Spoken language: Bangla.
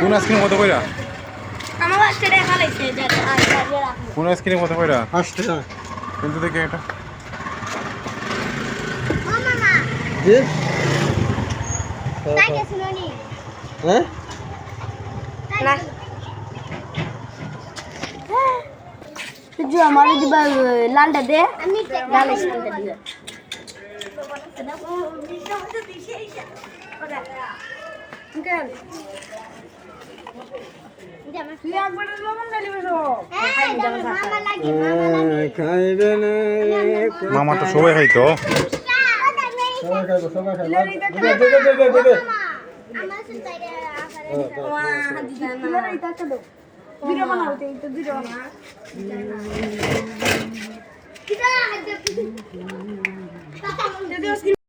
কোন আইসক্রিম কত কইরা? আমার বাচ্চা দেখা লাগছে কোন আইসক্রিম কত কইরা? টাকা কিন্তু দেখি এটা? ও মামা জি তাই গেছিল নি হ্যাঁ? না। তুই আমার দিবা লালটা দে। মামা খাইবে না মামা তো সবাই খাইতো। সবাই খাইবো সবাই খাইবো দে দে দে দে দে দে আমার সুতাইরে আকারে ভিডিও বানাও Dios,